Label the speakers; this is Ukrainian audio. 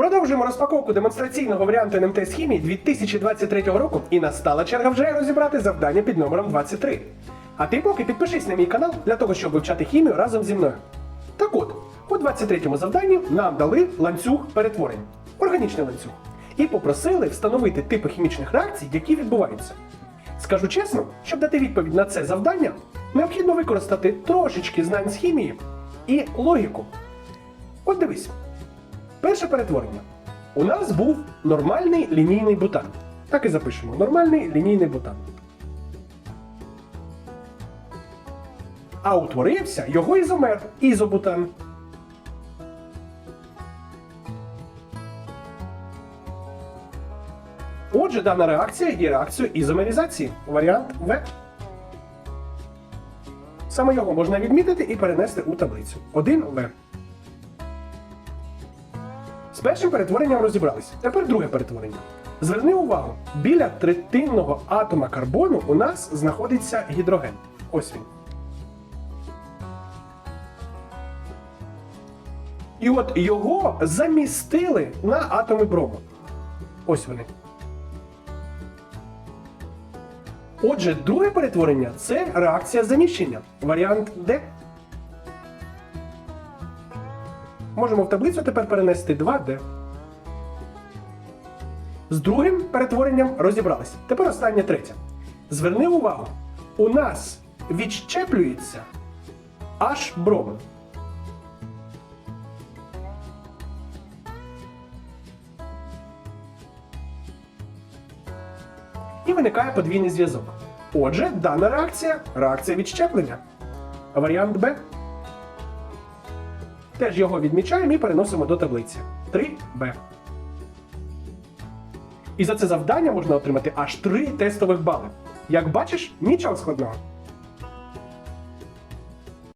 Speaker 1: Продовжуємо розпаковку демонстраційного варіанту НМТ з хімії 2023 року і настала черга вже розібрати завдання під номером 23. А ти поки підпишись на мій канал для того, щоб вивчати хімію разом зі мною. Так от, у 23-му завданні нам дали ланцюг перетворень, органічний ланцюг, і попросили встановити типи хімічних реакцій, які відбуваються. Скажу чесно, щоб дати відповідь на це завдання, необхідно використати трошечки знань з хімії і логіку. От дивись. Перше перетворення. У нас був нормальний лінійний бутан. Так і запишемо: нормальний лінійний бутан. А утворився його ізомер ізобутан. Отже, дана реакція є реакцією ізомеризації. Варіант В. Саме його можна відмітити і перенести у таблицю. 1В. З першим перетворенням розібрались. Тепер друге перетворення. Зверни увагу, біля третинного атома карбону у нас знаходиться гідроген. Ось він. І от його замістили на атоми брому. Ось вони. Отже, друге перетворення це реакція заміщення. Варіант Д. Можемо в таблицю тепер перенести 2D. З другим перетворенням розібрались. Тепер останнє третє. Зверни увагу, у нас відщеплюється аж бром. І виникає подвійний зв'язок. Отже, дана реакція реакція відщеплення. Варіант Б. Теж його відмічаємо і переносимо до таблиці. 3Б. І за це завдання можна отримати аж 3 тестових бали. Як бачиш, нічого складного.